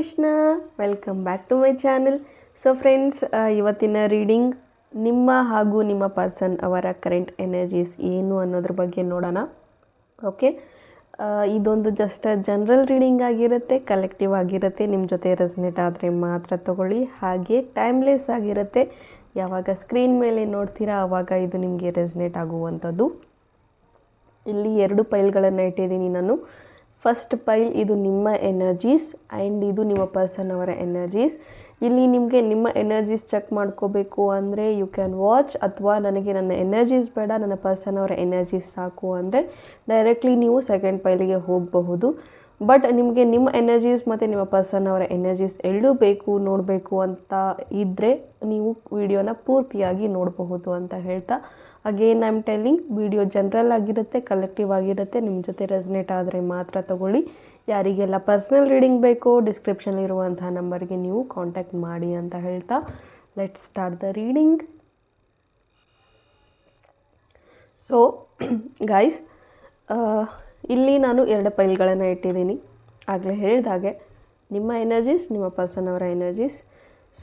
Krishna welcome back to my channel so friends ಇವತ್ತಿನ reading ನಿಮ್ಮ ಹಾಗೂ ನಿಮ್ಮ ಪರ್ಸನ್ ಅವರ ಕರೆಂಟ್ ಎನರ್ಜೀಸ್ ಏನು ಅನ್ನೋದ್ರ ಬಗ್ಗೆ ನೋಡೋಣ. ಓಕೆ ಇದೊಂದು ಜಸ್ಟ್ ಜನರಲ್ ರೀಡಿಂಗ್ ಆಗಿರುತ್ತೆ ಕಲೆಕ್ಟಿವ್ ಆಗಿರುತ್ತೆ ನಿಮ್ಮ ಜೊತೆ ರೆಸ್ನೇಟ್ ಆದರೆ ಮಾತ್ರ ತಗೊಳ್ಳಿ. ಹಾಗೆ ಟೈಮ್ಲೆಸ್ ಆಗಿರುತ್ತೆ. ಯಾವಾಗ ಸ್ಕ್ರೀನ್ ಮೇಲೆ ನೋಡ್ತೀರಾ ಆವಾಗ ಇದು ನಿಮಗೆ ರೆಸ್ನೇಟ್ ಆಗುವಂಥದ್ದು. ಇಲ್ಲಿ ಎರಡು ಪೈಲ್ಗಳನ್ನು ಇಟ್ಟಿದ್ದೀನಿ ನಾನು. ಫಸ್ಟ್ ಪೈಲ್ ಇದು ನಿಮ್ಮ ಎನರ್ಜೀಸ್ ಆ್ಯಂಡ್ ಇದು ನಿಮ್ಮ ಪರ್ಸನ್ ಅವರ ಎನರ್ಜೀಸ್ ಇಲ್ಲಿ ನಿಮಗೆ ನಿಮ್ಮ ಎನರ್ಜೀಸ್ ಚೆಕ್ ಮಾಡ್ಕೋಬೇಕು ಅಂದರೆ ಯು ಕ್ಯಾನ್ ವಾಚ್ ಅಥವಾ ನನಗೆ ನನ್ನ ಎನರ್ಜೀಸ್ ಬೇಡ, ನನ್ನ ಪರ್ಸನ್ ಅವರ ಎನರ್ಜೀಸ್ ಸಾಕು ಅಂದರೆ ಡೈರೆಕ್ಟ್ಲಿ ನೀವು ಸೆಕೆಂಡ್ ಪೈಲಿಗೆ ಹೋಗಬಹುದು. ಬಟ್ ನಿಮಗೆ ನಿಮ್ಮ ಎನರ್ಜೀಸ್ ಮತ್ತು ನಿಮ್ಮ ಪರ್ಸನ್ ಅವರ ಎನರ್ಜೀಸ್ ಎರಡೂ ಬೇಕು, ನೋಡಬೇಕು ಅಂತ ಇದ್ದರೆ ನೀವು ವಿಡಿಯೋನ ಪೂರ್ತಿಯಾಗಿ ನೋಡಬಹುದು ಅಂತ ಹೇಳ್ತಾ again I am telling video general ಆಗಿರುತ್ತೆ ಕಲೆಕ್ಟಿವ್ ಆಗಿರುತ್ತೆ ನಿಮ್ಮ ಜೊತೆ ರೆಸ್ನೇಟ್ ಆದರೆ ಮಾತ್ರ ತಗೊಳ್ಳಿ. ಯಾರಿಗೆಲ್ಲ ಪರ್ಸ್ನಲ್ ರೀಡಿಂಗ್ ಬೇಕು ಡಿಸ್ಕ್ರಿಪ್ಷನ್ ಇರುವಂತಹ ನಂಬರ್ಗೆ ನೀವು ಕಾಂಟ್ಯಾಕ್ಟ್ ಮಾಡಿ ಅಂತ ಹೇಳ್ತಾ let start the reading so guys ಇಲ್ಲಿ ನಾನು ಎರಡು ಪೈಲ್ಗಳನ್ನು ಇಟ್ಟಿದ್ದೀನಿ. ಆಗಲೇ ಹೇಳಿದಾಗೆ, ನಿಮ್ಮ ಎನರ್ಜೀಸ್ ನಿಮ್ಮ ಪರ್ಸನ್ ಅವರ ಎನರ್ಜೀಸ್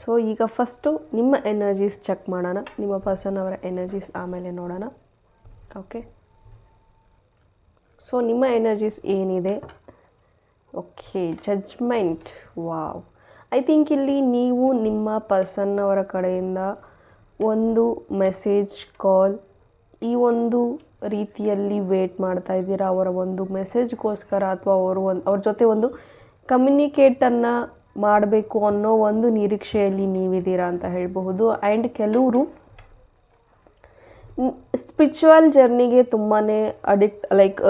ಸೊ ಈಗ ಫಸ್ಟು ನಿಮ್ಮ ಎನರ್ಜೀಸ್ ಚೆಕ್ ಮಾಡೋಣ. ನಿಮ್ಮ ಪರ್ಸನ್ ಅವರ ಎನರ್ಜೀಸ್ ಆಮೇಲೆ ನೋಡೋಣ. ಓಕೆ ಸೊ ನಿಮ್ಮ ಎನರ್ಜೀಸ್ ಏನಿದೆ? Okay judgement wow I think ಇಲ್ಲಿ ನೀವು ನಿಮ್ಮ ಪರ್ಸನ್ ಅವರ ಕಡೆಯಿಂದ ಒಂದು ಮೆಸೇಜ್ ಕಾಲ್ ಈ ಒಂದು ರೀತಿಯಲ್ಲಿ ವೇಟ್ ಮಾಡ್ತಾ ಇದ್ದೀರಾ? ಅವರ ಒಂದು ಮೆಸೇಜ್ಗೋಸ್ಕರ ಅಥವಾ ಅವರು ಒಂದು ಅವ್ರ ಜೊತೆ ಒಂದು ಕಮ್ಯುನಿಕೇಟನ್ನು ಮಾಡಬೇಕು ಅನ್ನೋ ಒಂದು ನಿರೀಕ್ಷೆಯಲ್ಲಿ ನೀವಿದ್ದೀರಾ ಅಂತ ಹೇಳಬಹುದು. ಆ್ಯಂಡ್ ಕೆಲವರು ಸ್ಪಿರಿಚುವಲ್ ಜರ್ನಿಗೆ ತುಂಬಾ ಅಡಿಕ್ಟ್ ಲೈಕ್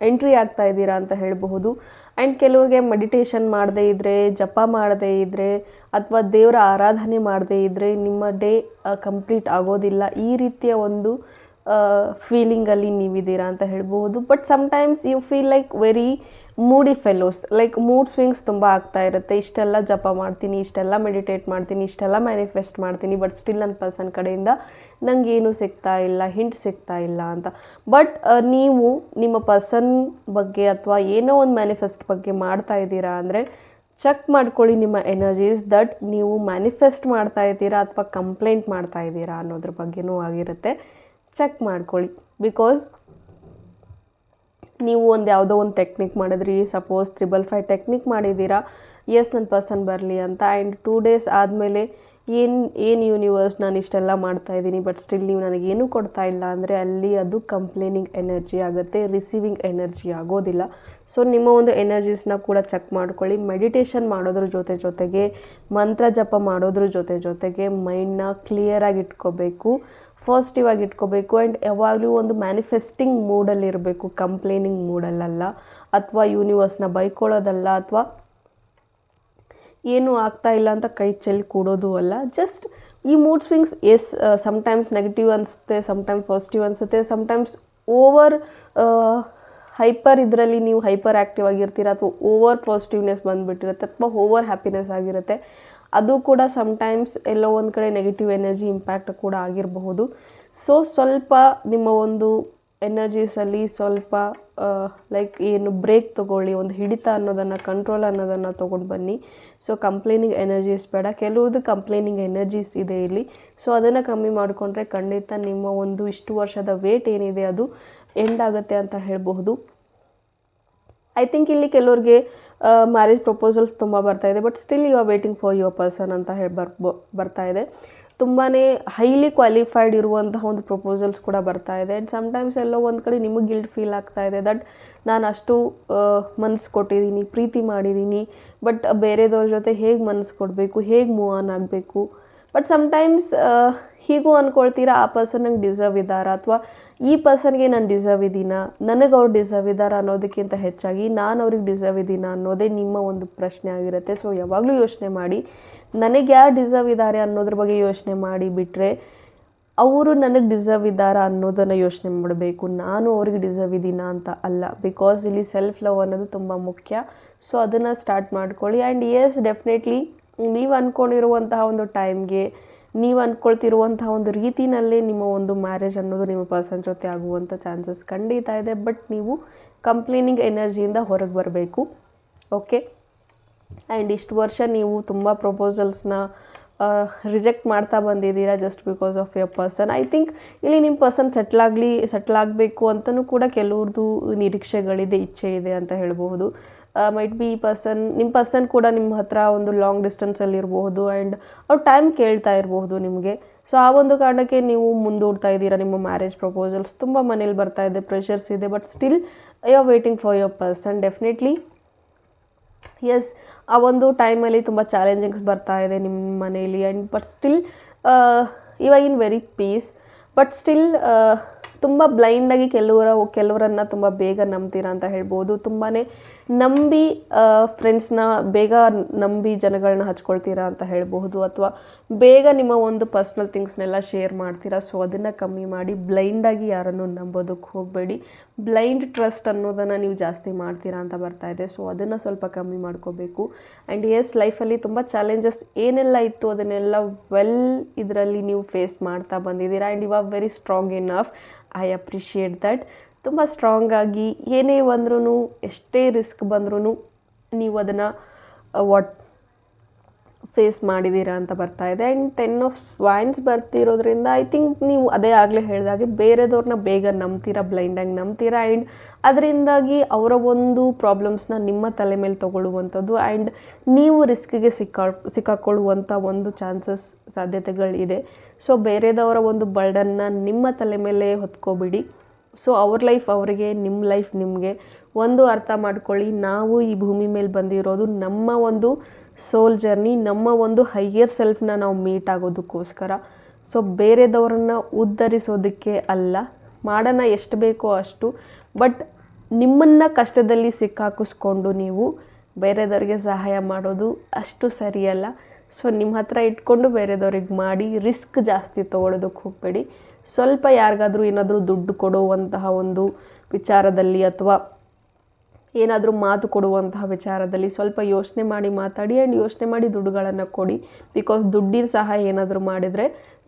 ಎಂಟ್ರಿ ಆಗ್ತಾ ಇದ್ದೀರಾ ಅಂತ ಹೇಳಬಹುದು. ಆ್ಯಂಡ್ ಕೆಲವರಿಗೆ ಮೆಡಿಟೇಷನ್ ಮಾಡದೇ ಇದ್ದರೆ ಜಪ ಮಾಡದೇ ಇದ್ದರೆ ಅಥವಾ ದೇವರ ಆರಾಧನೆ ಮಾಡದೇ ಇದ್ದರೆ ನಿಮ್ಮ ಡೇ ಕಂಪ್ಲೀಟ್ ಆಗೋದಿಲ್ಲ. ಈ ರೀತಿಯ ಒಂದು ಫೀಲಿಂಗಲ್ಲಿ ನೀವಿದ್ದೀರಾ ಅಂತ ಹೇಳ್ಬೋದು. But sometimes you feel like very moody fellows like mood swings ತುಂಬ ಆಗ್ತಾ ಇರುತ್ತೆ. ಇಷ್ಟೆಲ್ಲ ಜಪ ಮಾಡ್ತೀನಿ, ಇಷ್ಟೆಲ್ಲ ಮೆಡಿಟೇಟ್ ಮಾಡ್ತೀನಿ, ಇಷ್ಟೆಲ್ಲ ಮ್ಯಾನಿಫೆಸ್ಟ್ ಮಾಡ್ತೀನಿ ಬಟ್ ಸ್ಟಿಲ್ ನನ್ನ ಪರ್ಸನ್ ಕಡೆಯಿಂದ ನಂಗೆ ಏನು ಸಿಗ್ತಾ ಇಲ್ಲ ಹಿಂಟ್ ಸಿಗ್ತಾ ಇಲ್ಲ ಅಂತ. ಬಟ್ ನೀವು ನಿಮ್ಮ ಪರ್ಸನ್ ಬಗ್ಗೆ ಅಥವಾ ಏನೋ ಒಂದು ಮ್ಯಾನಿಫೆಸ್ಟ್ ಬಗ್ಗೆ ಮಾಡ್ತಾ ಇದ್ದೀರಾ ಅಂದರೆ ಚೆಕ್ ಮಾಡ್ಕೊಳ್ಳಿ ನಿಮ್ಮ ಎನರ್ಜೀಸ್ ದಟ್ ನೀವು ಮ್ಯಾನಿಫೆಸ್ಟ್ ಮಾಡ್ತಾ ಇದ್ದೀರಾ ಅಥವಾ ಕಂಪ್ಲೇಂಟ್ ಮಾಡ್ತಾ ಇದ್ದೀರಾ ಅನ್ನೋದ್ರ ಬಗ್ಗೆನೂ ಆಗಿರುತ್ತೆ. ಚೆಕ್ ಮಾಡ್ಕೊಳ್ಳಿ. ಬಿಕಾಸ್ ನೀವು ಒಂದು ಯಾವುದೋ ಒಂದು ಟೆಕ್ನಿಕ್ ಮಾಡಿದ್ರಿ ಸಪೋಸ್ ತ್ರಿಬಲ್ ಫೈವ್ ಟೆಕ್ನಿಕ್ ಮಾಡಿದ್ದೀರಾ ಎಸ್ ನನ್ನ ಪರ್ಸನ್ ಬರಲಿ ಅಂತ. ಆ್ಯಂಡ್ ಟೂ ಡೇಸ್ ಆದಮೇಲೆ ಏನು ಏನು ಯೂನಿವರ್ಸ್ ನಾನು ಇಷ್ಟೆಲ್ಲ ಮಾಡ್ತಾ ಇದ್ದೀನಿ ಬಟ್ ಸ್ಟಿಲ್ ನೀವು ನನಗೇನು ಕೊಡ್ತಾ ಇಲ್ಲ ಅಂದರೆ ಅಲ್ಲಿ ಅದು ಕಂಪ್ಲೇನಿಂಗ್ ಎನರ್ಜಿ ಆಗುತ್ತೆ ರಿಸೀವಿಂಗ್ ಎನರ್ಜಿ ಆಗೋದಿಲ್ಲ. ಸೊ ನಿಮ್ಮ ಒಂದು ಎನರ್ಜೀಸ್ನ ಕೂಡ ಚೆಕ್ ಮಾಡ್ಕೊಳ್ಳಿ. ಮೆಡಿಟೇಷನ್ ಮಾಡೋದ್ರ ಜೊತೆ ಜೊತೆಗೆ, ಮಂತ್ರ ಜಪ ಮಾಡೋದ್ರ ಜೊತೆ ಜೊತೆಗೆ ಮೈಂಡ್ನ ಕ್ಲಿಯರಾಗಿ ಇಟ್ಕೋಬೇಕು. ಪಾಸಿಟಿವ್ ಆಗಿ ಇಟ್ಕೋಬೇಕು ಆ್ಯಂಡ್ ಯಾವಾಗಲೂ ಒಂದು ಮ್ಯಾನಿಫೆಸ್ಟಿಂಗ್ ಮೂಡಲ್ಲಿ ಇರಬೇಕು ಕಂಪ್ಲೇನಿಂಗ್ ಮೂಡಲ್ಲಲ್ಲ ಅಥವಾ ಯೂನಿವರ್ಸ್ನ ಬೈಕೊಳ್ಳೋದಲ್ಲ ಅಥವಾ ಏನೂ ಆಗ್ತಾ ಇಲ್ಲ ಅಂತ ಕೈ ಚೆಲ್ಲಿ ಕೂಡೋದು ಅಲ್ಲ. ಜಸ್ಟ್ ಈ mood swings yes sometimes negative ಅನಿಸುತ್ತೆ ಸಮ್ಟೈಮ್ಸ್ ಪಾಸಿಟಿವ್ ಅನಿಸುತ್ತೆ ಸಮ್ಟೈಮ್ಸ್ ಓವರ್ ಹೈಪರ್ ಇದರಲ್ಲಿ ನೀವು ಹೈಪರ್ ಆ್ಯಕ್ಟಿವ್ ಆಗಿರ್ತೀರ ಅಥವಾ ಓವರ್ ಪಾಸಿಟಿವ್ನೆಸ್ ಬಂದುಬಿಟ್ಟಿರುತ್ತೆ, ಅಥವಾ ಓವರ್ ಹ್ಯಾಪಿನೆಸ್ ಆಗಿರುತ್ತೆ. ಅದು ಕೂಡ ಸಮ್ಟೈಮ್ಸ್ ಎಲ್ಲೋ ಒಂದು ಕಡೆ ನೆಗೆಟಿವ್ ಎನರ್ಜಿ ಇಂಪ್ಯಾಕ್ಟ್ ಕೂಡ ಆಗಿರಬಹುದು. ಸೊ ಸ್ವಲ್ಪ ನಿಮ್ಮ ಒಂದು ಎನರ್ಜೀಸಲ್ಲಿ ಸ್ವಲ್ಪ ಲೈಕ್ ಏನು ಬ್ರೇಕ್ ತೊಗೊಳ್ಳಿ, ಒಂದು ಹಿಡಿತ ಅನ್ನೋದನ್ನು ಕಂಟ್ರೋಲ್ ಅನ್ನೋದನ್ನು ತೊಗೊಂಡು ಬನ್ನಿ. ಸೊ ಕಂಪ್ಲೇನಿಂಗ್ ಎನರ್ಜೀಸ್ ಬೇಡ. ಕೆಲವ್ರದ್ದು ಕಂಪ್ಲೇನಿಂಗ್ ಎನರ್ಜೀಸ್ ಇದೆ ಇಲ್ಲಿ. ಸೊ ಅದನ್ನು ಕಮ್ಮಿ ಮಾಡಿಕೊಂಡ್ರೆ ಖಂಡಿತ ನಿಮ್ಮ ಒಂದು ಇಷ್ಟು ವರ್ಷದ ವೇಟ್ ಏನಿದೆ ಅದು ಎಂಡ್ ಆಗುತ್ತೆ ಅಂತ ಹೇಳಬಹುದು. ಐ ಥಿಂಕ್ ಇಲ್ಲಿ ಕೆಲವ್ರಿಗೆ ಮ್ಯಾರೇಜ್ ಪ್ರಪೋಸಲ್ಸ್ ತುಂಬ ಬರ್ತಾ ಇದೆ but still you are waiting for your person ಅಂತ ಹೇಳಿ ಬರ್ ಬರ್ತಾ ಇದೆ. ತುಂಬಾ ಹೈಲಿ ಕ್ವಾಲಿಫೈಡ್ ಇರುವಂತಹ ಒಂದು ಪ್ರಪೋಸಲ್ಸ್ ಕೂಡ ಬರ್ತಾ ಇದೆ. ಆ್ಯಂಡ್ ಸಮ್ಟೈಮ್ಸ್ ಎಲ್ಲೋ ಒಂದು ಕಡೆ ನಿಮಗೆ ಗಿಲ್ಟ್ ಫೀಲ್ ಆಗ್ತಾ ಇದೆ ದಟ್ ನಾನು ಅಷ್ಟು ಮನಸ್ಸು ಕೊಟ್ಟಿದ್ದೀನಿ ಪ್ರೀತಿ ಮಾಡಿದ್ದೀನಿ ಬಟ್ ಬೇರೆದವ್ರ ಜೊತೆ ಹೇಗೆ ಮನಸ್ಸು ಕೊಡಬೇಕು, ಹೇಗೆ ಮೂವ್ ಆನ್ ಆಗಬೇಕು ಬಟ್ ಸಮ್ಟೈಮ್ಸ್ ಹೀಗೂ ಅಂದ್ಕೊಳ್ತೀರಾ ಆ ಪರ್ಸನ್ ನಂಗೆ ಡಿಸರ್ವ್ ಇದ್ದಾರಾ? ಅಥವಾ, ಈ ಪರ್ಸನ್ಗೆ ನಾನು ಡಿಸರ್ವ್ ಇದ್ದೀನಾ? ನನಗೆ ಅವ್ರು ಡಿಸರ್ವ್ ಇದ್ದಾರಾ ಅನ್ನೋದಕ್ಕಿಂತ ಹೆಚ್ಚಾಗಿ ನಾನು ಅವ್ರಿಗೆ ಡಿಸರ್ವ್ ಇದ್ದೀನಾ ಅನ್ನೋದೇ ನಿಮ್ಮ ಒಂದು ಪ್ರಶ್ನೆ ಆಗಿರುತ್ತೆ. ಸೊ ಯಾವಾಗಲೂ ಯೋಚನೆ ಮಾಡಿ, ನನಗೆ ಯಾರು ಡಿಸರ್ವ್ ಇದ್ದಾರೆ ಅನ್ನೋದ್ರ ಬಗ್ಗೆ ಯೋಚನೆ ಮಾಡಿ ಬಿಟ್ಟರೆ ಅವರು ನನಗೆ ಡಿಸರ್ವ್ ಇದ್ದಾರಾ ಅನ್ನೋದನ್ನು ಯೋಚನೆ ಮಾಡಬೇಕು. ನಾನು ಅವ್ರಿಗೆ ಡಿಸರ್ವ್ ಇದ್ದೀನಾ ಅಂತ ಅಲ್ಲ. ಬಿಕಾಸ್ ಇಲ್ಲಿ ಸೆಲ್ಫ್ ಲವ್ ಅನ್ನೋದು ತುಂಬ ಮುಖ್ಯ. ಸೊ ಅದನ್ನು ಸ್ಟಾರ್ಟ್ ಮಾಡ್ಕೊಳ್ಳಿ. ಆ್ಯಂಡ್ ಎಸ್ ಡೆಫಿನೆಟ್ಲಿ ನೀವು ಅಂದ್ಕೊಂಡಿರುವಂತಹ ಒಂದು ಟೈಮ್ಗೆ, ನೀವು ಅಂದ್ಕೊಳ್ತಿರುವಂತಹ ಒಂದು ರೀತಿನಲ್ಲೇ ನಿಮ್ಮ ಒಂದು ಮ್ಯಾರೇಜ್ ಅನ್ನೋದು ನಿಮ್ಮ ಪರ್ಸನ್ ಜೊತೆ ಆಗುವಂಥ ಚಾನ್ಸಸ್ ಖಂಡಿತ ಇದೆ. ಬಟ್ ನೀವು ಕಂಪ್ಲೇನಿಂಗ್ ಎನರ್ಜಿಯಿಂದ ಹೊರಗೆ ಬರಬೇಕು. ಓಕೆ ಆ್ಯಂಡ್ ಇಷ್ಟು ವರ್ಷ ನೀವು ತುಂಬ ಪ್ರಪೋಸಲ್ಸ್ನ ರಿಜೆಕ್ಟ್ ಮಾಡ್ತಾ ಬಂದಿದ್ದೀರಾ just because of your person I think ಇಲ್ಲಿ ನಿಮ್ಮ ಪರ್ಸನ್ ಸೆಟ್ಲ್ ಆಗಲಿ ಸೆಟ್ಲ್ ಆಗಬೇಕು ಅಂತಲೂ ಕೂಡ ಕೆಲವ್ರದ್ದು ನಿರೀಕ್ಷೆಗಳಿದೆ, ಇಚ್ಛೆ ಇದೆ ಅಂತ ಹೇಳ್ಬಹುದು. ಮೈಟ್ ಬಿ ಪರ್ಸನ್ ನಿಮ್ಮ ಪರ್ಸನ್ ಕೂಡ ನಿಮ್ಮ ಹತ್ರ ಒಂದು ಲಾಂಗ್ ಡಿಸ್ಟೆನ್ಸಲ್ಲಿ ಇರಬಹುದು ಆ್ಯಂಡ್ ಅವ್ರು ಟೈಮ್ ಕೇಳ್ತಾ ಇರಬಹುದು ನಿಮಗೆ. ಸೊ ಆ ಒಂದು ಕಾರಣಕ್ಕೆ ನೀವು ಮುಂದೂಡ್ತಾ ಇದ್ದೀರಾ ನಿಮ್ಮ ಮ್ಯಾರೇಜ್ ಪ್ರಪೋಸಲ್ಸ್ ತುಂಬ ಮನೇಲಿ ಬರ್ತಾ ಇದೆ ಪ್ರೆಷರ್ಸ್ ಇದೆ but still I are waiting for your person definitely yes ಆ ಒಂದು ಟೈಮಲ್ಲಿ ತುಂಬ ಚಾಲೆಂಜಿಂಗ್ಸ್ ಬರ್ತಾ ಇದೆ ನಿಮ್ಮ ಮನೆಯಲ್ಲಿ ಆ್ಯಂಡ್ ಬಟ್ ಸ್ಟಿಲ್ ಇವಾಗ in very peace but still ತುಂಬ ಬ್ಲೈಂಡಾಗಿ ಕೆಲವರ ಕೆಲವರನ್ನು ತುಂಬ ಬೇಗ ನಂಬ್ತೀರ ಅಂತ ಹೇಳ್ಬೋದು. ತುಂಬಾ ನಂಬಿ ಫ್ರೆಂಡ್ಸ್ನ ಬೇಗ ನಂಬಿ ಜನಗಳನ್ನ ಹಚ್ಕೊಳ್ತೀರಾ ಅಂತ ಹೇಳ್ಬಹುದು. ಅಥವಾ ಬೇಗ ನಿಮ್ಮ ಒಂದು ಪರ್ಸ್ನಲ್ ಥಿಂಗ್ಸ್ನೆಲ್ಲ ಶೇರ್ ಮಾಡ್ತೀರಾ? ಸೊ ಅದನ್ನು ಕಮ್ಮಿ ಮಾಡಿ ಬ್ಲೈಂಡಾಗಿ ಯಾರನ್ನು ನಂಬೋದಕ್ಕೆ ಹೋಗಬೇಡಿ. ಬ್ಲೈಂಡ್ ಟ್ರಸ್ಟ್ ಅನ್ನೋದನ್ನು ನೀವು ಜಾಸ್ತಿ ಮಾಡ್ತೀರಾ ಅಂತ ಬರ್ತಾ ಇದೆ. ಸೊ ಅದನ್ನು ಸ್ವಲ್ಪ ಕಮ್ಮಿ ಮಾಡ್ಕೋಬೇಕು. ಆ್ಯಂಡ್ ಎಸ್ ಲೈಫಲ್ಲಿ ತುಂಬ ಚಾಲೆಂಜಸ್ ಏನೆಲ್ಲ ಇತ್ತು, ಅದನ್ನೆಲ್ಲ ವೆಲ್ ಇದರಲ್ಲಿ ನೀವು ಫೇಸ್ ಮಾಡ್ತಾ ಬಂದಿದ್ದೀರಾ. And you are very strong enough I appreciate that ತುಂಬ ಸ್ಟ್ರಾಂಗ್ ಆಗಿ ಏನೇ ಬಂದ್ರೂ ಎಷ್ಟೇ ರಿಸ್ಕ್ ಬಂದ್ರೂ ನೀವು ಅದನ್ನು ವಾಟ್ ಫೇಸ್ ಮಾಡಿದ್ದೀರಾ ಅಂತ ಬರ್ತಾ ಇದೆ. ಆ್ಯಂಡ್ ಟೆನ್ ಆಫ್ ವೈನ್ಸ್ ಬರ್ತಿರೋದ್ರಿಂದ ಐ ಥಿಂಕ್ ನೀವು ಅದೇ ಆಗಲೇ ಹೇಳಿದಾಗೆ ಬೇರೆದವ್ರನ್ನ ಬೇಗ ನಂಬ್ತೀರಾ ಬ್ಲೈಂಡಾಗಿ ನಂಬ್ತೀರಾ? ಆ್ಯಂಡ್ ಅದರಿಂದಾಗಿ ಅವರ ಒಂದು ಪ್ರಾಬ್ಲಮ್ಸ್ನ ನಿಮ್ಮ ತಲೆ ಮೇಲೆ ತಗೊಳ್ಳುವಂಥದ್ದು. ಆ್ಯಂಡ್ ನೀವು ರಿಸ್ಕಿಗೆ ಸಿಕ್ಕಾ, ಸಿಕ್ಕಾಕೊಳ್ಳುವಂಥ ಒಂದು ಚಾನ್ಸಸ್ ಸಾಧ್ಯತೆಗಳಿದೆ. ಸೊ ಬೇರೆದವರ ಒಂದು ಬರ್ಡನ್ನ ನಿಮ್ಮ ತಲೆ ಮೇಲೆ ಹೊತ್ಕೋಬಿಡಿ. ಸೊ ಅವ್ರ ಲೈಫ್ ಅವರಿಗೆ ನಿಮ್ಮ ಲೈಫ್ ನಿಮಗೆ ಒಂದು ಅರ್ಥ ಮಾಡ್ಕೊಳ್ಳಿ. ನಾವು ಈ ಭೂಮಿ ಮೇಲೆ ಬಂದಿರೋದು ನಮ್ಮ ಒಂದು ಸೋಲ್ ಜರ್ನಿ ನಮ್ಮ ಒಂದು ಹೈಯರ್ ಸೆಲ್ಫ್ನ ನಾವು ಮೀಟ್ ಆಗೋದಕ್ಕೋಸ್ಕರ. ಸೊ, ಬೇರೆದವ್ರನ್ನ ಉದ್ಧರಿಸೋದಕ್ಕೆ ಅಲ್ಲ, ಮಾಡೋಣ ಎಷ್ಟು ಬೇಕೋ ಅಷ್ಟು, ಬಟ್ ನಿಮ್ಮನ್ನು ಕಷ್ಟದಲ್ಲಿ ಸಿಕ್ಕಾಕಿಸ್ಕೊಂಡು ನೀವು ಬೇರೆದವ್ರಿಗೆ ಸಹಾಯ ಮಾಡೋದು ಅಷ್ಟು ಸರಿಯಲ್ಲ. ಸೊ, ನಿಮ್ಮ ಹತ್ರ ಇಟ್ಕೊಂಡು ಬೇರೆದವ್ರಿಗೆ ಮಾಡಿ ರಿಸ್ಕ್ ಜಾಸ್ತಿ ತೊಗೊಳೋದಕ್ಕೆ ಹೋಗಬೇಡಿ. ಸ್ವಲ್ಪ ಯಾರಿಗಾದರೂ ಏನಾದರೂ ದುಡ್ಡು ಕೊಡುವಂತಹ ಒಂದು ವಿಚಾರದಲ್ಲಿ ಅಥವಾ ಏನಾದರೂ ಮಾತು ಕೊಡುವಂತಹ ವಿಚಾರದಲ್ಲಿ ಸ್ವಲ್ಪ ಯೋಚನೆ ಮಾಡಿ ಮಾತಾಡಿ ಆ್ಯಂಡ್ ಯೋಚನೆ ಮಾಡಿ ದುಡ್ಡುಗಳನ್ನು ಕೊಡಿ. ಬಿಕಾಸ್ ದುಡ್ಡಿನ ಸಹಾಯ ಏನಾದರೂ ಮಾಡಿದರೆ,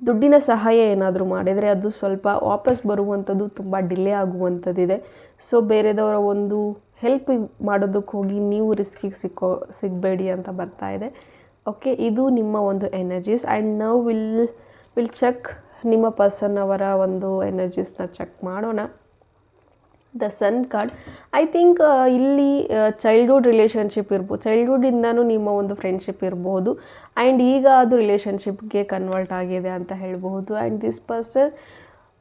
ದುಡ್ಡಿನ ಸಹಾಯ ಏನಾದರೂ ಮಾಡಿದರೆ ಅದು ಸ್ವಲ್ಪ ವಾಪಸ್ ಬರುವಂಥದ್ದು ತುಂಬ ಡಿಲೇ ಆಗುವಂಥದ್ದಿದೆ ಸೊ ಬೇರೆದವರ ಒಂದು ಹೆಲ್ಪ್ ಮಾಡೋದಕ್ಕೆ ಹೋಗಿ ನೀವು ರಿಸ್ಕಿಗೆ ಸಿಕ್ಕೋ, ಸಿಗಬೇಡಿ ಅಂತ ಬರ್ತಾ ಇದೆ. ಓಕೆ ಇದು ನಿಮ್ಮ ಒಂದು energies and now will will check ನಿಮ್ಮ ಪರ್ಸನ್ ಅವರ ಒಂದು ಎನರ್ಜೀಸ್ನ ಚೆಕ್ ಮಾಡೋಣ. The sun card. I think ಇಲ್ಲಿ ಚೈಲ್ಡ್ಹುಡ್ ರಿಲೇಷನ್ಶಿಪ್ ಇರ್ಬೋದು. ಚೈಲ್ಡ್ಹುಡ್ಡಿಂದನೂ ನಿಮ್ಮ ಒಂದು ಫ್ರೆಂಡ್ಶಿಪ್ ಇರಬಹುದು ಆ್ಯಂಡ್ ಈಗ ಅದು ರಿಲೇಷನ್ಶಿಪ್ಗೆ ಕನ್ವರ್ಟ್ ಆಗಿದೆ ಅಂತ ಹೇಳಬಹುದು. And this person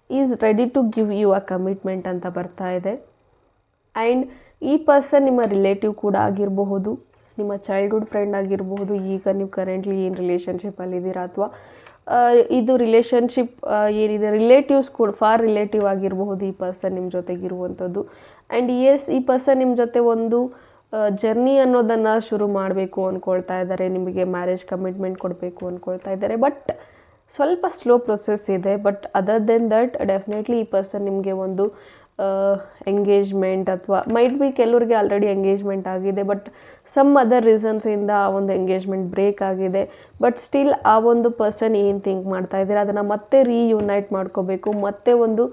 is ready to give you a commitment ಅಂತ ಬರ್ತಾ ಇದೆ. ಆ್ಯಂಡ್ ಈ ಪರ್ಸನ್ ನಿಮ್ಮ ರಿಲೇಟಿವ್ ಕೂಡ ಆಗಿರಬಹುದು. ನಿಮ್ಮ ಚೈಲ್ಡ್ಹುಡ್ ಫ್ರೆಂಡ್ ಆಗಿರಬಹುದು. ಈಗ ನೀವು ಕರೆಂಟ್ಲಿ ಏನು ರಿಲೇಷನ್ಶಿಪ್ಪಲ್ಲಿದ್ದೀರಾ ಅಥವಾ ಇದು ರಿಲೇಷನ್ಶಿಪ್ ಏನಿದೆ ರಿಲೇಟಿವ್ಸ್ ಕೂಡ ಫಾರ್ ರಿಲೇಟಿವ್ ಆಗಿರಬಹುದು ಈ ಪರ್ಸನ್ ನಿಮ್ಮ ಜೊತೆಗಿರುವಂಥದ್ದು ಆ್ಯಂಡ್ ಎಸ್ ಈ ಪರ್ಸನ್ ನಿಮ್ಮ ಜೊತೆ ಒಂದು ಜರ್ನಿ ಅನ್ನೋದನ್ನು ಶುರು ಮಾಡಬೇಕು ಅಂದ್ಕೊಳ್ತಾ ಇದ್ದಾರೆ. ನಿಮಗೆ ಮ್ಯಾರೇಜ್ ಕಮಿಟ್ಮೆಂಟ್ ಕೊಡಬೇಕು ಅಂದ್ಕೊಳ್ತಾ ಇದ್ದಾರೆ. ಬಟ್ ಸ್ವಲ್ಪ ಸ್ಲೋ ಪ್ರೊಸೆಸ್ ಇದೆ. But other then that definitely ಈ ಪರ್ಸನ್ ನಿಮಗೆ ಒಂದು ಎಂಗೇಜ್ಮೆಂಟ್ ಅಥವಾ ಮೈಟ್ ಬಿ ಕೆಲವ್ರಿಗೆ ಆಲ್ರೆಡಿ ಎಂಗೇಜ್ಮೆಂಟ್ ಆಗಿದೆ ಬಟ್ ಸಮ್ ಅದರ್ ರೀಸನ್ಸಿಂದ ಆ ಒಂದು ಎಂಗೇಜ್ಮೆಂಟ್ ಬ್ರೇಕ್ ಆಗಿದೆ. ಬಟ್ ಸ್ಟಿಲ್ ಆ ಒಂದು ಪರ್ಸನ್ ಏನು ಥಿಂಕ್ ಮಾಡ್ತಾ ಇದ್ದಾರೆ, ಅದನ್ನು ಮತ್ತೆ ರೀಯುನೈಟ್ ಮಾಡ್ಕೋಬೇಕು, ಮತ್ತೆ ಒಂದು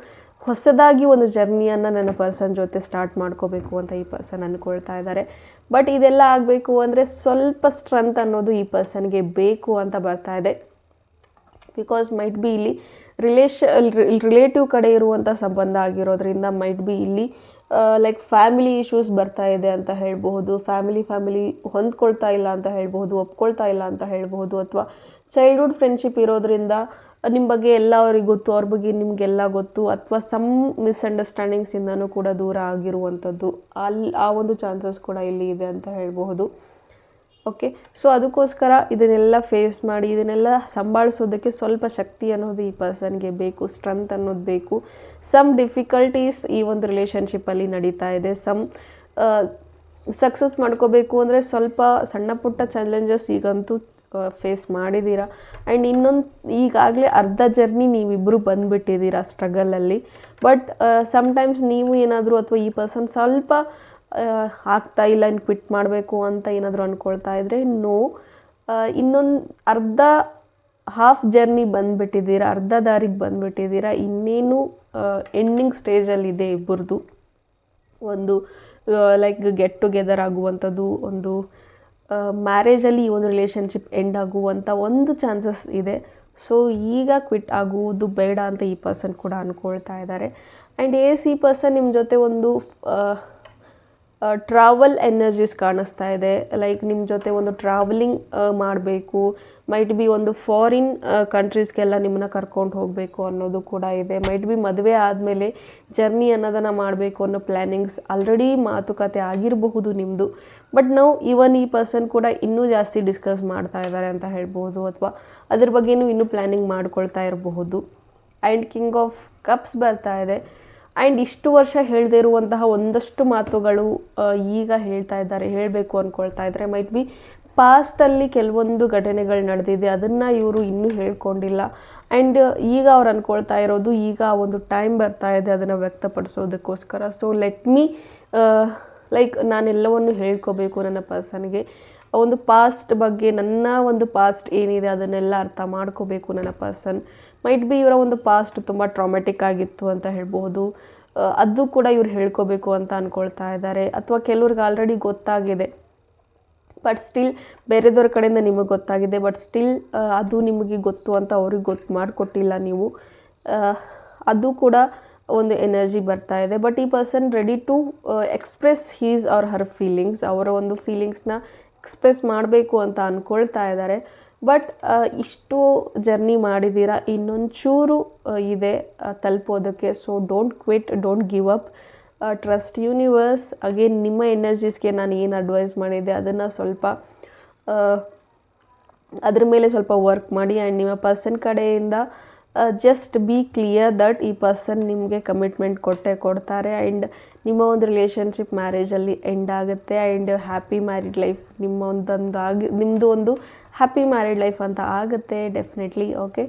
ಹೊಸದಾಗಿ ಒಂದು ಜರ್ನಿಯನ್ನು ನನ್ನ ಪರ್ಸನ್ ಜೊತೆ ಸ್ಟಾರ್ಟ್ ಮಾಡ್ಕೋಬೇಕು ಅಂತ ಈ ಪರ್ಸನ್ ಅಂದ್ಕೊಳ್ತಾ ಇದ್ದಾರೆ. ಬಟ್ ಇದೆಲ್ಲ ಆಗಬೇಕು ಅಂದರೆ ಸ್ವಲ್ಪ ಸ್ಟ್ರೆಂತ್ ಅನ್ನೋದು ಈ ಪರ್ಸನ್ಗೆ ಬೇಕು ಅಂತ ಬರ್ತಾ ಇದೆ. ಬಿಕಾಸ್ ಮೈಟ್ ಬಿ ಇಲ್ಲಿ ರಿಲೇಷ ರಿಲೇಟಿವ್ ಕಡೆ ಇರುವಂಥ ಸಂಬಂಧ ಆಗಿರೋದ್ರಿಂದ ಮೈಟ್ ಬಿ ಇಲ್ಲಿ ಲೈಕ್ ಫ್ಯಾಮಿಲಿ ಇಶ್ಯೂಸ್ ಬರ್ತಾ ಇದೆ ಅಂತ ಹೇಳಬಹುದು ಫ್ಯಾಮಿಲಿ ಫ್ಯಾಮಿಲಿ ಹೊಂದ್ಕೊಳ್ತಾ ಇಲ್ಲ ಅಂತ ಹೇಳಬಹುದು, ಒಪ್ಕೊಳ್ತಾ ಇಲ್ಲ ಅಂತ ಹೇಳಬಹುದು, ಅಥವಾ ಚೈಲ್ಡ್ಹುಡ್ ಫ್ರೆಂಡ್ಶಿಪ್ ಇರೋದ್ರಿಂದ ನಿಮ್ಮ ಬಗ್ಗೆ ಎಲ್ಲ ಅವ್ರಿಗೆ ಗೊತ್ತು, ಅವ್ರ ಬಗ್ಗೆ ನಿಮಗೆಲ್ಲ ಗೊತ್ತು, ಅಥವಾ ಸಮ್ ಮಿಸ್ಅಂಡರ್ಸ್ಟ್ಯಾಂಡಿಂಗ್ಸಿಂದನೂ ಕೂಡ ದೂರ ಆಗಿರುವಂಥದ್ದು. ಅಲ್ಲಿ ಆ ಒಂದು ಚಾನ್ಸಸ್ ಕೂಡ ಇಲ್ಲಿ ಇದೆ ಅಂತ ಹೇಳ್ಬಹುದು. ಓಕೆ ಸೊ ಅದಕ್ಕೋಸ್ಕರ ಇದನ್ನೆಲ್ಲ ಫೇಸ್ ಮಾಡಿ, ಇದನ್ನೆಲ್ಲ ಸಂಭಾಳಿಸೋದಕ್ಕೆ ಸ್ವಲ್ಪ ಶಕ್ತಿ ಅನ್ನೋದು ಈ ಪರ್ಸನ್ಗೆ ಬೇಕು ಸ್ಟ್ರೆಂತ್ ಅನ್ನೋದು ಬೇಕು. ಸಮ್ ಡಿಫಿಕಲ್ಟೀಸ್ ಈ ಒಂದು ರಿಲೇಷನ್ಶಿಪ್ಪಲ್ಲಿ ನಡೀತಾ ಇದೆ. ಸಮ್ ಸಕ್ಸಸ್ ಮಾಡ್ಕೋಬೇಕು ಅಂದರೆ ಸ್ವಲ್ಪ ಸಣ್ಣ ಪುಟ್ಟ ಚಾಲೆಂಜಸ್ ಈಗಂತೂ ಫೇಸ್ ಮಾಡಿದ್ದೀರಾ ಆ್ಯಂಡ್ ಇನ್ನೊಂದು, ಈಗಾಗಲೇ ಅರ್ಧ ಜರ್ನಿ ನೀವಿಬ್ಬರು ಬಂದುಬಿಟ್ಟಿದ್ದೀರಾ ಸ್ಟ್ರಗಲಲ್ಲಿ ಬಟ್ ಸಮ್ಟೈಮ್ಸ್ ನೀವು ಏನಾದರೂ ಅಥವಾ ಈ ಪರ್ಸನ್ ಸ್ವಲ್ಪ ಆಗ್ತಾ ಇಲ್ಲ ಇನ್ನು ಕ್ವಿಟ್ ಮಾಡಬೇಕು ಅಂತ ಏನಾದರೂ ಅಂದ್ಕೊಳ್ತಾ ಇದ್ದರೆ ನೋ ಇನ್ನೊಂದು ಅರ್ಧ ಹಾಫ್ ಜರ್ನಿ ಬಂದುಬಿಟ್ಟಿದ್ದೀರಾ, ಅರ್ಧ ದಾರಿಗೆ ಬಂದುಬಿಟ್ಟಿದ್ದೀರಾ, ಇನ್ನೇನು ಎಂಡಿಂಗ್ ಸ್ಟೇಜಲ್ಲಿದೆ ಇಬ್ಬರದು. ಒಂದು ಲೈಕ್ ಗೆಟ್ ಟುಗೆದರ್ ಆಗುವಂಥದ್ದು, ಒಂದು ಮ್ಯಾರೇಜಲ್ಲಿ ಈ ಒಂದು ರಿಲೇಷನ್ಶಿಪ್ ಎಂಡ್ ಆಗುವಂಥ ಒಂದು ಚಾನ್ಸಸ್ ಇದೆ. ಸೊ ಈಗ ಕ್ವಿಟ್ ಆಗುವುದು ಬೇಡ ಅಂತ ಈ ಪರ್ಸನ್ ಕೂಡ ಅಂದ್ಕೊಳ್ತಾ ಇದ್ದಾರೆ. ಆ್ಯಂಡ್ ಎಸ್ ಈ ಪರ್ಸನ್ ನಿಮ್ಮ ಜೊತೆ ಒಂದು ಟ್ರಾವೆಲ್ ಎನರ್ಜೀಸ್ ಕಾಣಿಸ್ತಾ ಇದೆ. ಲೈಕ್ ನಿಮ್ಮ ಜೊತೆ ಒಂದು ಟ್ರಾವೆಲಿಂಗ್ ಮಾಡಬೇಕು. ಮೈಟ್ ಬಿ ಒಂದು ಫಾರಿನ್ ಕಂಟ್ರೀಸ್ಗೆಲ್ಲ ನಿಮ್ಮನ್ನ ಕರ್ಕೊಂಡು ಹೋಗಬೇಕು ಅನ್ನೋದು ಕೂಡ ಇದೆ. ಮೈಟ್ ಬಿ ಮದುವೆ ಆದಮೇಲೆ ಜರ್ನಿ ಅನ್ನೋದನ್ನು ಮಾಡಬೇಕು ಅನ್ನೋ ಪ್ಲ್ಯಾನಿಂಗ್ಸ್ ಆಲ್ರೆಡಿ ಮಾತುಕತೆ ಆಗಿರಬಹುದು ನಿಮ್ಮದು ಬಟ್ ನಾವು ಇವನ್ ಈ ಪರ್ಸನ್ ಕೂಡ ಇನ್ನೂ ಜಾಸ್ತಿ ಡಿಸ್ಕಸ್ ಮಾಡ್ತಾ ಇದ್ದಾರೆ ಅಂತ ಹೇಳ್ಬೋದು ಅಥವಾ ಅದ್ರ ಬಗ್ಗೆನೂ ಇನ್ನೂ ಪ್ಲ್ಯಾನಿಂಗ್ ಮಾಡ್ಕೊಳ್ತಾ ಇರಬಹುದು. ಆ್ಯಂಡ್ ಕಿಂಗ್ ಆಫ್ ಕಪ್ಸ್ ಬರ್ತಾ ಇದೆ. ಆ್ಯಂಡ್ ಇಷ್ಟು ವರ್ಷ ಹೇಳದೇ ಇರುವಂತಹ ಒಂದಷ್ಟು ಮಾತುಗಳು ಈಗ ಹೇಳ್ತಾ ಇದ್ದಾರೆ, ಹೇಳಬೇಕು ಅಂದ್ಕೊಳ್ತಾ ಇದ್ದಾರೆ ಮೈಟ್ ಬಿ ಪಾಸ್ಟಲ್ಲಿ ಕೆಲವೊಂದು ಘಟನೆಗಳು ನಡೆದಿದೆ, ಅದನ್ನು ಇವರು ಇನ್ನೂ ಹೇಳ್ಕೊಂಡಿಲ್ಲ. ಆ್ಯಂಡ್ ಈಗ ಅವ್ರು ಅಂದ್ಕೊಳ್ತಾ ಇರೋದು ಈಗ ಒಂದು ಟೈಮ್ ಬರ್ತಾ ಇದೆ ಅದನ್ನು ವ್ಯಕ್ತಪಡಿಸೋದಕ್ಕೋಸ್ಕರ. ಸೊ ಲೆಟ್ ಮೀ ಲೈಕ್ ನಾನೆಲ್ಲವನ್ನು ಹೇಳ್ಕೋಬೇಕು ನನ್ನ ಪರ್ಸನ್ಗೆ ಒಂದು ಪಾಸ್ಟ್ ಬಗ್ಗೆ ನನ್ನ ಒಂದು ಪಾಸ್ಟ್ ಏನಿದೆ ಅದನ್ನೆಲ್ಲ ಅರ್ಥ ಮಾಡ್ಕೋಬೇಕು ನನ್ನ ಪರ್ಸನ್ ಮೈಟ್ ಬಿ ಇವರ ಒಂದು ಪಾಸ್ಟ್ ತುಂಬ ಟ್ರಾಮೆಟಿಕ್ ಆಗಿತ್ತು ಅಂತ ಹೇಳ್ಬೋದು ಅದು ಕೂಡ ಇವ್ರು ಹೇಳ್ಕೋಬೇಕು ಅಂತ ಅಂದ್ಕೊಳ್ತಾ ಇದ್ದಾರೆ. ಅಥವಾ ಕೆಲವ್ರಿಗೆ ಆಲ್ರೆಡಿ ಗೊತ್ತಾಗಿದೆ. ಬಟ್ ಸ್ಟಿಲ್ ಬೇರೆದವ್ರ ಕಡೆಯಿಂದ ನಿಮಗೆ ಗೊತ್ತಾಗಿದೆ. ಬಟ್ ಸ್ಟಿಲ್ ಅದು ನಿಮಗೆ ಗೊತ್ತು ಅಂತ ಅವ್ರಿಗೆ ಗೊತ್ತು ಮಾಡಿಕೊಟ್ಟಿಲ್ಲ ನೀವು. ಅದು ಕೂಡ ಒಂದು ಎನರ್ಜಿ ಬರ್ತಾ ಇದೆ. ಬಟ್ ಈ person ready to express his or her feelings ಅವರ ಒಂದು ಫೀಲಿಂಗ್ಸ್ನ ಎಕ್ಸ್ಪ್ರೆಸ್ ಮಾಡಬೇಕು ಅಂತ ಅಂದ್ಕೊಳ್ತಾ ಇದ್ದಾರೆ. ಬಟ್ ಇಷ್ಟು ಜರ್ನಿ ಮಾಡಿದ್ದೀರಾ? ಇನ್ನೊಂಚೂರು ಆ, ಇದೆ ಆ, ತಲುಪೋದಕ್ಕೆ. So don't quit don't give up trust universe again ನಿಮ್ಮ ಎನರ್ಜೀಸ್ಗೆ ನಾನು ಏನು ಅಡ್ವೈಸ್ ಮಾಡಿದ್ದೆ ಅದನ್ನು ಸ್ವಲ್ಪ ಅದ್ರ ಮೇಲೆ ಸ್ವಲ್ಪ ವರ್ಕ್ ಮಾಡಿ. ಆ್ಯಂಡ್ ನಿಮ್ಮ ಪರ್ಸನ್ ಕಡೆಯಿಂದ ಜಸ್ಟ್ ಬಿ ಕ್ಲಿಯರ್ ದಟ್ ಈ ಪರ್ಸನ್ ನಿಮಗೆ ಕಮಿಟ್ಮೆಂಟ್ ಕೊಟ್ಟೆ, ಕೊಡ್ತಾರೆ ಆ್ಯಂಡ್ ನಿಮ್ಮ ಒಂದು ರಿಲೇಷನ್ಶಿಪ್ ಮ್ಯಾರೇಜಲ್ಲಿ ಎಂಡ್ ಆಗುತ್ತೆ ಆ್ಯಂಡ್ ಹ್ಯಾಪಿ ಮ್ಯಾರಿಡ್ ಲೈಫ್ ನಿಮ್ಮ ಒಂದೊಂದು ಆಗಿ ನಿಮ್ಮದು ಒಂದು ಹ್ಯಾಪಿ ಮ್ಯಾರಿಡ್ ಲೈಫ್ ಅಂತ ಆಗುತ್ತೆ definitely okay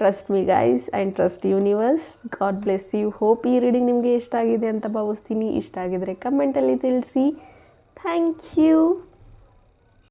trust me guys and trust universe God bless you hope ಈ ರೀಡಿಂಗ್ ನಿಮಗೆ ಇಷ್ಟ ಆಗಿದೆ ಅಂತ ಭಾವಿಸ್ತೀನಿ. ಇಷ್ಟ ಆಗಿದರೆ ಕಮೆಂಟಲ್ಲಿ ತಿಳಿಸಿ. Thank you